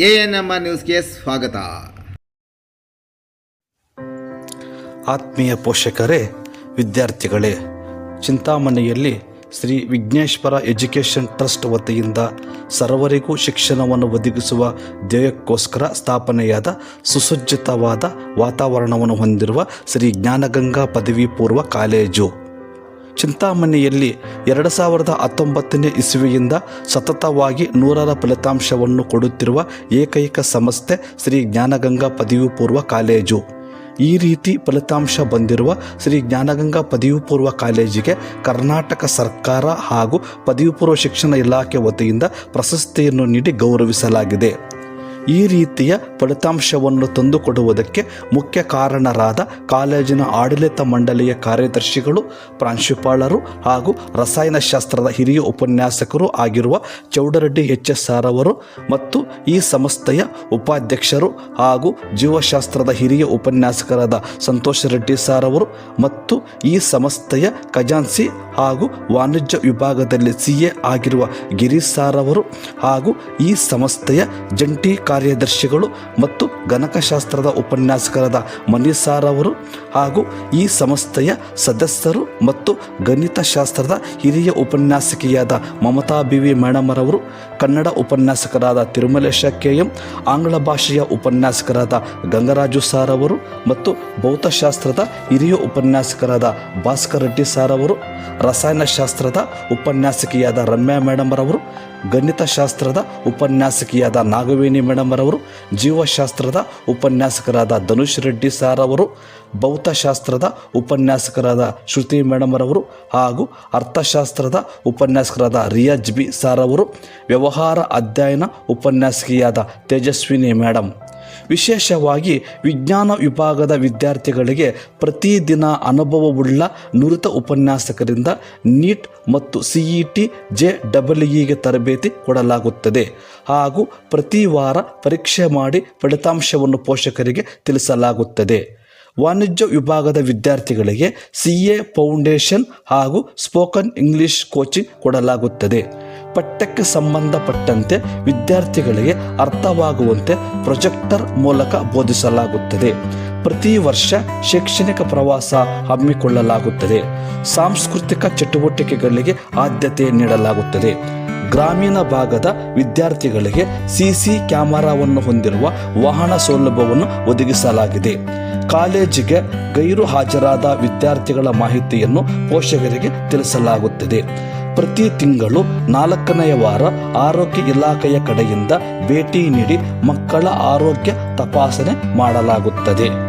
A N R ನ್ಯೂಸ್ಗೆ ಸ್ವಾಗತ. ಆತ್ಮೀಯ ಪೋಷಕರೇ, ವಿದ್ಯಾರ್ಥಿಗಳೇ, ಚಿಂತಾಮಣಿಯಲ್ಲಿ ಶ್ರೀ ವಿಘ್ನೇಶ್ವರ ಎಜುಕೇಷನ್ ಟ್ರಸ್ಟ್ ವತಿಯಿಂದ ಸರ್ವರಿಗೂ ಶಿಕ್ಷಣವನ್ನು ಒದಗಿಸುವ ಧ್ಯೇಯಕ್ಕೋಸ್ಕರ ಸ್ಥಾಪನೆಯಾದ ಸುಸಜ್ಜಿತವಾದ ವಾತಾವರಣವನ್ನು ಹೊಂದಿರುವ ಶ್ರೀ ಜ್ಞಾನಗಂಗಾ ಪದವಿ ಪೂರ್ವ ಕಾಲೇಜು. ಚಿಂತಾಮಣಿಯಲ್ಲಿ ಎರಡು ಸಾವಿರದ ಹತ್ತೊಂಬತ್ತನೇ ಇಸುವೆಯಿಂದ ಸತತವಾಗಿ ನೂರರ ಫಲಿತಾಂಶವನ್ನು ಕೊಡುತ್ತಿರುವ ಏಕೈಕ ಸಂಸ್ಥೆ ಶ್ರೀ ಜ್ಞಾನಗಂಗಾ ಪದವಿ ಪೂರ್ವ ಕಾಲೇಜು. ಈ ರೀತಿ ಫಲಿತಾಂಶ ಬಂದಿರುವ ಶ್ರೀ ಜ್ಞಾನಗಂಗಾ ಪದವಿ ಪೂರ್ವ ಕಾಲೇಜಿಗೆ ಕರ್ನಾಟಕ ಸರ್ಕಾರ ಹಾಗೂ ಪದವಿ ಪೂರ್ವ ಶಿಕ್ಷಣ ಇಲಾಖೆ ವತಿಯಿಂದ ಪ್ರಶಸ್ತಿಯನ್ನು ನೀಡಿ ಗೌರವಿಸಲಾಗಿದೆ. ಈ ರೀತಿಯ ಫಲಿತಾಂಶವನ್ನು ತಂದುಕೊಡುವುದಕ್ಕೆ ಮುಖ್ಯ ಕಾರಣರಾದ ಕಾಲೇಜಿನ ಆಡಳಿತ ಮಂಡಳಿಯ ಕಾರ್ಯದರ್ಶಿಗಳು, ಪ್ರಾಂಶುಪಾಲರು ಹಾಗೂ ರಸಾಯನಶಾಸ್ತ್ರದ ಹಿರಿಯ ಉಪನ್ಯಾಸಕರು ಆಗಿರುವ ಚೌಡರೆಡ್ಡಿ ಎಚ್ ಎಸ್ ಆರ್ ಅವರು ಮತ್ತು ಈ ಸಂಸ್ಥೆಯ ಉಪಾಧ್ಯಕ್ಷರು ಹಾಗೂ ಜೀವಶಾಸ್ತ್ರದ ಹಿರಿಯ ಉಪನ್ಯಾಸಕರಾದ ಸಂತೋಷ್ ರೆಡ್ಡಿ ಸಾರ್ ಅವರು ಮತ್ತು ಈ ಸಂಸ್ಥೆಯ ಖಜಾನ್ಸಿ ಹಾಗೂ ವಾಣಿಜ್ಯ ವಿಭಾಗದಲ್ಲಿ ಸಿ ಎ ಆಗಿರುವ ಗಿರೀಶ್ ಸಾರ್ ಅವರು ಹಾಗೂ ಈ ಸಂಸ್ಥೆಯ ಜಂಟಿ ಕಾರ್ಯದರ್ಶಿಗಳು ಮತ್ತು ಗಣಕಶಾಸ್ತ್ರದ ಉಪನ್ಯಾಸಕರಾದ ಮನಿ ಸಾರ್ ಅವರು ಹಾಗೂ ಈ ಸಂಸ್ಥೆಯ ಸದಸ್ಯರು ಮತ್ತು ಗಣಿತಶಾಸ್ತ್ರದ ಹಿರಿಯ ಉಪನ್ಯಾಸಕಿಯಾದ ಮಮತಾ ಬಿ ವಿ ಮೇಡಮರವರು ಕನ್ನಡ ಉಪನ್ಯಾಸಕರಾದ ತಿರುಮಲೇಶ ಕೆ ಎಂ ಆಂಗ್ಲ ಭಾಷೆಯ ಉಪನ್ಯಾಸಕರಾದ ಗಂಗರಾಜು ಸಾರ್ ಅವರು ಮತ್ತು ಭೌತಶಾಸ್ತ್ರದ ಹಿರಿಯ ಉಪನ್ಯಾಸಕರಾದ ಭಾಸ್ಕರ್ ರೆಡ್ಡಿ ಸಾರ್ ಅವರು, ರಸಾಯನಶಾಸ್ತ್ರದ ಉಪನ್ಯಾಸಕಿಯಾದ ರಮ್ಯಾ ಮೇಡಮರವರು ಗಣಿತಶಾಸ್ತ್ರದ ಉಪನ್ಯಾಸಕಿಯಾದ ನಾಗವೇಣಿ ಮೇಡಮರವರು ಜೀವಶಾಸ್ತ್ರದ ಉಪನ್ಯಾಸಕರಾದ ಧನುಷ್ ರೆಡ್ಡಿ ಸಾರ್ ಅವರು, ಭೌತಶಾಸ್ತ್ರದ ಉಪನ್ಯಾಸಕರಾದ ಶ್ರುತಿ ಮೇಡಮರವರು ಹಾಗೂ ಅರ್ಥಶಾಸ್ತ್ರದ ಉಪನ್ಯಾಸಕರಾದ ರಿಯಾಜ್ ಬಿ ಸಾರ್ ಅವರು, ವ್ಯವಹಾರ ಅಧ್ಯಯನ ಉಪನ್ಯಾಸಕಿಯಾದ ತೇಜಸ್ವಿನಿ ಮೇಡಮ್ ವಿಶೇಷವಾಗಿ ವಿಜ್ಞಾನ ವಿಭಾಗದ ವಿದ್ಯಾರ್ಥಿಗಳಿಗೆ ಪ್ರತಿದಿನ ಅನುಭವವುಳ್ಳ ನುರಿತ ಉಪನ್ಯಾಸಕರಿಂದ ನೀಟ್ ಮತ್ತು C E T, J double ಇಗೆ ತರಬೇತಿ ಕೊಡಲಾಗುತ್ತದೆ. ಹಾಗೂ ಪ್ರತಿ ವಾರ ಪರೀಕ್ಷೆ ಮಾಡಿ ಫಲಿತಾಂಶವನ್ನು ಪೋಷಕರಿಗೆ ತಿಳಿಸಲಾಗುತ್ತದೆ. ವಾಣಿಜ್ಯ ವಿಭಾಗದ ವಿದ್ಯಾರ್ಥಿಗಳಿಗೆ ಸಿ ಎ ಫೌಂಡೇಶನ್ ಹಾಗೂ ಸ್ಪೋಕನ್ ಇಂಗ್ಲಿಷ್ ಕೋಚಿಂಗ್ ಕೊಡಲಾಗುತ್ತದೆ. ಪಠ್ಯಕ್ಕೆ ಸಂಬಂಧಪಟ್ಟಂತೆ ವಿದ್ಯಾರ್ಥಿಗಳಿಗೆ ಅರ್ಥವಾಗುವಂತೆ ಪ್ರೊಜೆಕ್ಟರ್ ಮೂಲಕ ಬೋಧಿಸಲಾಗುತ್ತದೆ. ಪ್ರತಿ ವರ್ಷ ಶೈಕ್ಷಣಿಕ ಪ್ರವಾಸ ಹಮ್ಮಿಕೊಳ್ಳಲಾಗುತ್ತದೆ. ಸಾಂಸ್ಕೃತಿಕ ಚಟುವಟಿಕೆಗಳಿಗೆ ಆದ್ಯತೆ ನೀಡಲಾಗುತ್ತದೆ. ಗ್ರಾಮೀಣ ಭಾಗದ ವಿದ್ಯಾರ್ಥಿಗಳಿಗೆ ಸಿಸಿ ಕ್ಯಾಮೆರಾವನ್ನು ಹೊಂದಿರುವ ವಾಹನ ಸೌಲಭ್ಯವನ್ನು ಒದಗಿಸಲಾಗಿದೆ. ಕಾಲೇಜಿಗೆ ಗೈರು ಹಾಜರಾದ ವಿದ್ಯಾರ್ಥಿಗಳ ಮಾಹಿತಿಯನ್ನು ಪೋಷಕರಿಗೆ ತಿಳಿಸಲಾಗುತ್ತದೆ. ಪ್ರತಿ ತಿಂಗಳು ನಾಲ್ಕನೆಯ ವಾರ ಆರೋಗ್ಯ ಇಲಾಖೆಯ ಕಡೆಯಿಂದ ಭೇಟಿ ನೀಡಿ ಮಕ್ಕಳ ಆರೋಗ್ಯ ತಪಾಸಣೆ ಮಾಡಲಾಗುತ್ತದೆ.